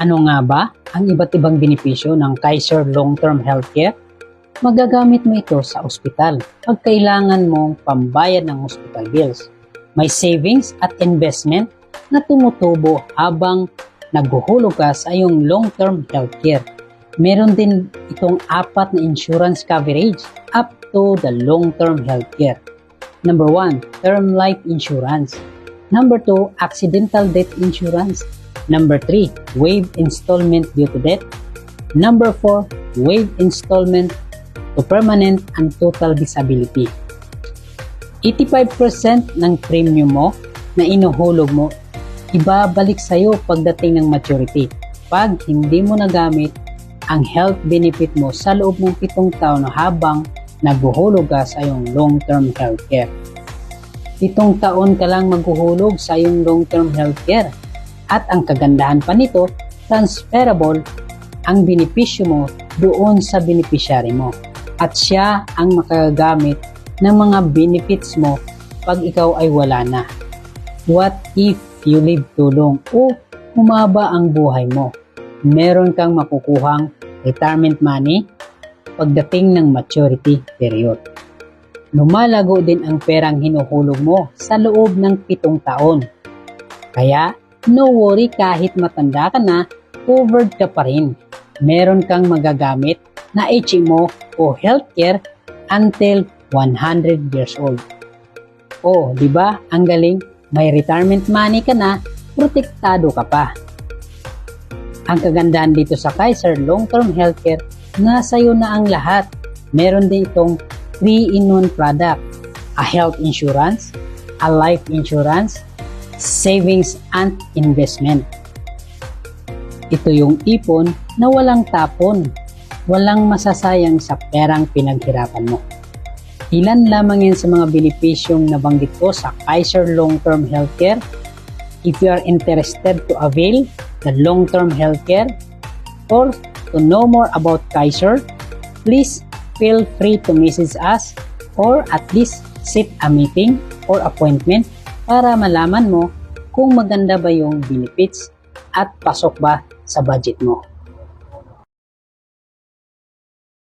Ano nga ba ang iba't ibang benepisyo ng Kaiser Long-Term Healthcare? Magagamit mo ito sa ospital pag kailangan mong pambayad ng hospital bills. May savings at investment na tumutubo habang naghuhulog ka sa iyong long-term healthcare. Meron din itong apat na insurance coverage up to the long-term healthcare. Number 1, term life insurance. Number 2, accidental death insurance. Number 3, waived installment due to death. Number 4, waived installment to permanent and total disability. 85% ng premium mo na inuhulog mo, ibabalik sa iyo pagdating ng maturity pag hindi mo nagamit ang health benefit mo sa loob ng pitong taon habang naghuhulog ka sa iyong long-term healthcare. Pitong taon ka lang maghuhulog sa iyong long-term healthcare. At ang kagandahan pa nito, transferable ang benepisyo mo doon sa beneficiary mo. At siya ang makagagamit ng mga benefits mo pag ikaw ay wala na. What if you live too long o humaba ang buhay mo? Meron kang makukuhang retirement money pagdating ng maturity period. Lumalago din ang perang hinuhulog mo sa loob ng pitong taon. Kaya, no worry kahit matanda ka na, covered ka pa rin. Meron kang magagamit na HMO o healthcare until 100 years old. Oh, di ba? Ang galing. May retirement money ka na, protektado ka pa. Ang kagandahan dito sa Kaiser Long-Term Healthcare, nasa iyo na ang lahat. Meron din itong 3-in-1 product. A health insurance, a life insurance, savings and investment. Ito yung ipon na walang tapon, walang masasayang sa perang pinaghirapan mo. Ilan lamang yan sa mga benepisyong nabanggit ko sa Kaiser Long-Term Healthcare. If you are interested to avail the long-term healthcare or to know more about Kaiser, please feel free to message us or at least set a meeting or appointment para malaman mo kung maganda ba yung benefits at pasok ba sa budget mo.